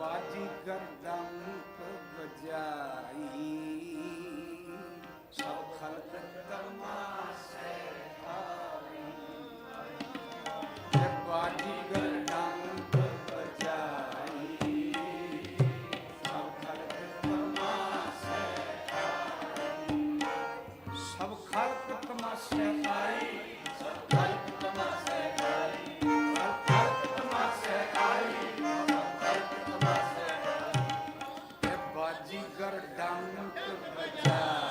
ਬਾਜੀ ਗਰਦਮ ਕੋ ਵਜਾਈ dum, dum.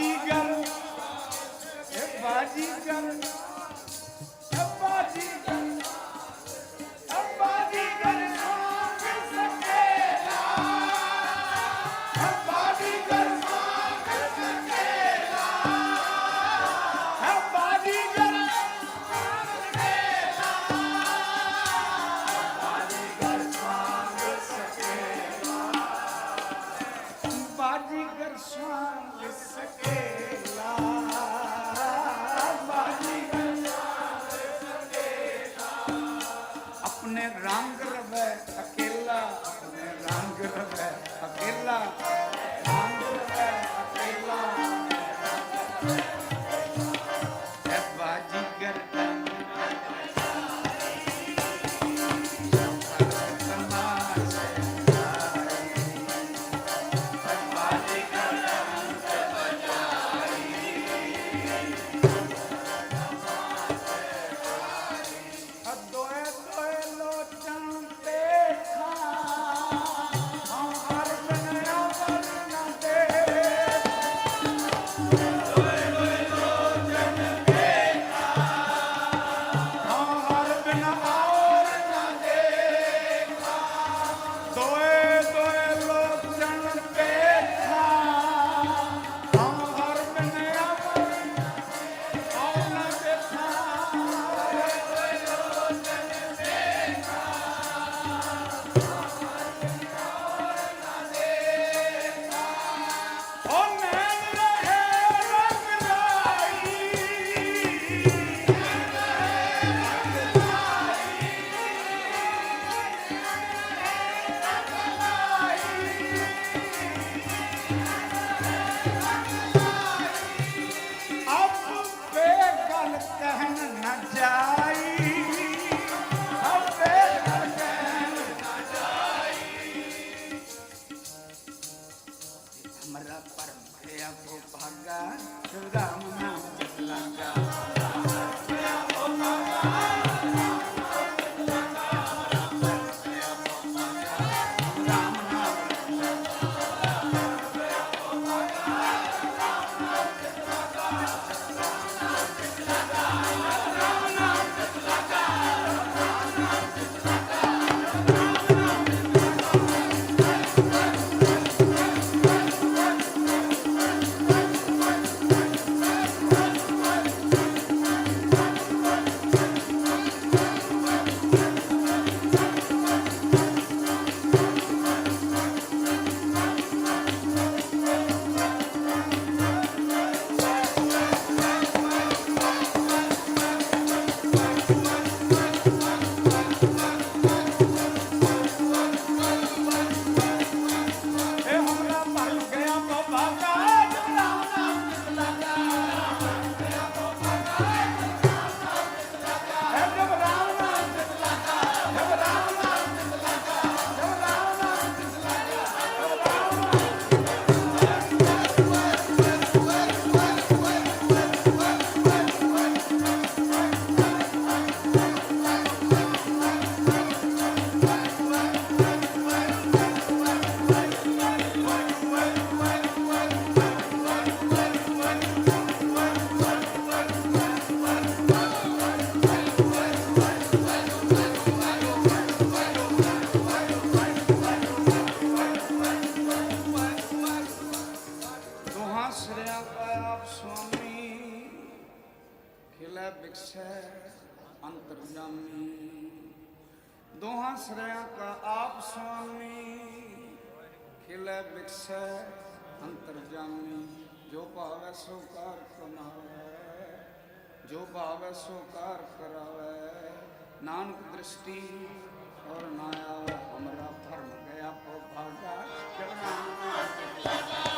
Igar นั่นใจ ਅੰਤਰਜਾਮੀ। ਦੋਹਾਂ ਸਰਿਆਂ ਕਾ ਆਪ ਸੁਆਮੀ ਖਿਲੇ ਬਿਕਸੈ ਅੰਤਰਜਾਮੀ। ਜੋ ਭਾਵੈ ਸੋ ਕਾਰ ਕਮਾਵੈ, ਜੋ ਭਾਵੈ ਸੋ ਕਾਰ ਕਰਾਵੈ, ਨਾਨਕ ਦ੍ਰਿਸ਼ਟੀ ਔਰ ਨਾ ਹਮਰਾ ਭਰਮ ਗਿਆ ਪੋ ਭਾਗਾ ਜਬ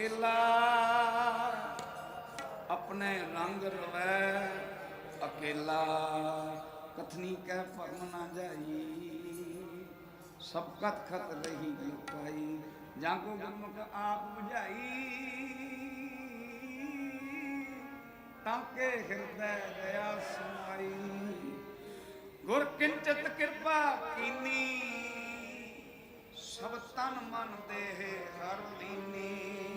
ਸਵਾਂਗ ਆਪਣੇ ਰੰਗ ਰਵੈ ਅਕੇਲਾ। ਕਥਨੀ ਕਹਿ ਭਰਮ ਨਾ ਜਾਈ, ਸਭ ਕਤ ਖਤ ਰਹੀ ਲੁਕਾਈ ਜਾਂ ਕੋ ਗੁਰਮੁਖ ਆਪ 부ਝਾਈ ਤਾਂ ਕੇ ਹਿਰਦੈ ਦਇਆ ਸਮਾਈ। ਗੁਰ ਕਿੰਚਤ ਕਿਰਪਾ ਕੀਨੀ, ਸਭ ਤਨ ਮਨ ਦੇਹ ਹਰ ਲੀਨੀ।